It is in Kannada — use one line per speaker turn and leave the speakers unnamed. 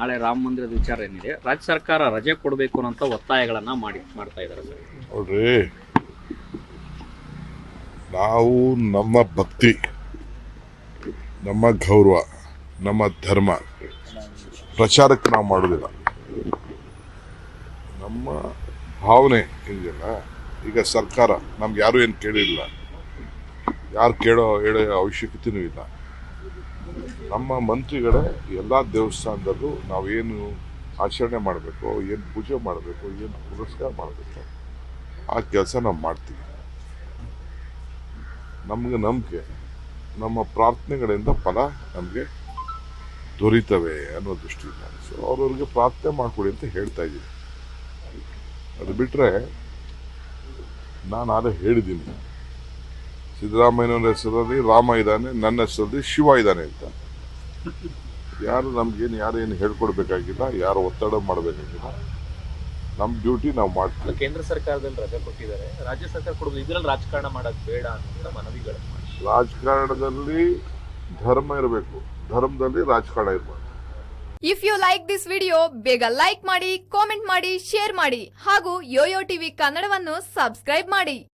ನಾಳೆ ರಾಮ ಮಂದಿರದ ವಿಚಾರ ಏನಿದೆ? ರಾಜ್ಯ ಸರ್ಕಾರ ರಜೆ ಕೊಡಬೇಕು ಅನ್ನೋ ಒತ್ತಾಯಗಳನ್ನ ಮಾಡಿ, ಮಾಡ್ತಾ ಇದ್ದಾರೆ ಸರ್.
ನೋಡ್ರಿ, ನಾವು ನಮ್ಮ ಭಕ್ತಿ, ನಮ್ಮ ಗೌರವ, ನಮ್ಮ ಧರ್ಮ ಪ್ರಚಾರಕ್ಕೆ ನಾವು ಮಾಡೋದಿಲ್ಲ. ನಮ್ಮ ಭಾವನೆ ಇದೆಯಲ್ಲ ಈಗ ಸರ್ಕಾರ ನಮ್ಗೆ ಯಾರು ಏನು ಕೇಳಿಲ್ಲ, ಯಾರು ಕೇಳೋ, ಹೇಳೋ ಅವಶ್ಯಕತೆಯೂ ಇಲ್ಲ. ನಮ್ಮ ಮಂತ್ರಿಗಳೇ ಎಲ್ಲ ದೇವಸ್ಥಾನದಲ್ಲೂ ನಾವೇನು ಆಚರಣೆ ಮಾಡಬೇಕು, ಏನು ಪೂಜೆ ಮಾಡಬೇಕು, ಏನು ಪುರಸ್ಕಾರ ಮಾಡಬೇಕು, ಆ ಕೆಲಸ ನಾವು ಮಾಡ್ತೀವಿ. ನಮಗೆ ನಂಬಿಕೆ, ನಮ್ಮ ಪ್ರಾರ್ಥನೆಗಳಿಂದ ಫಲ ನಮಗೆ ದೊರೀತವೆ ಅನ್ನೋ ದೃಷ್ಟಿಯಿಂದ. ಸೊ ಅವ್ರವ್ರಿಗೆ ಪ್ರಾರ್ಥನೆ ಮಾಡಿಕೊಡಿ ಅಂತ ಹೇಳ್ತಾ ಇದ್ದೀನಿ. ಅದು ಬಿಟ್ಟರೆ ನಾನು ಅದೇ ಹೇಳಿದ್ದೀನಿ. ಸಿದ್ದರಾಮಯ್ಯನವ್ರ ಹೆಸರಲ್ಲಿ, ರಾಮ ಇದ್ದಾನೆ, ನನ್ನ ಹೆಸರಲ್ಲಿ ಶಿವ ಇದ್ದಾನೆ. ಯಾರು ನಮ್ಗೇನು ಯಾರು ಏನು ಹೇಳ್ಕೊಡ್ಬೇಕಾಗಿಲ್ಲ ಯಾರು ಒತ್ತಡ ಮಾಡಬೇಕಾಗಿಲ್ಲ. ನಮ್ಮ ಡ್ಯೂಟಿ ನಾವು ಮಾಡ್ತೀವಿ.
ಕೇಂದ್ರ ಸರ್ಕಾರದಲ್ಲಿ ರಜೆ ಕೊಟ್ಟಿದ್ದಾರೆ. ರಾಜ್ಯ ಸರ್ಕಾರ ಕೊಡೋದು ಇದ್ರಲ್ಲಿ ರಾಜಕಾರಣ ಮಾಡೋದು ಬೇಡ ಅಂತ ಮನವಿಗಳು ಮಾಡಿ.
ರಾಜಕಾರಣದಲ್ಲಿ ಧರ್ಮ ಇರಬೇಕು. ಧರ್ಮದಲ್ಲಿ ರಾಜಕಾರಣ ಇರಬೇಕು.
If you like this video ಬೇಗ ಲೈಕ್ ಮಾಡಿ ಕಾಮೆಂಟ್ ಮಾಡಿ ಶೇರ್ ಮಾಡಿ ಹಾಗೂ ಯೋಯೋ ಟಿವಿ ಕನ್ನಡವನ್ನು ಸಬ್ಸ್ಕ್ರೈಬ್ ಮಾಡಿ.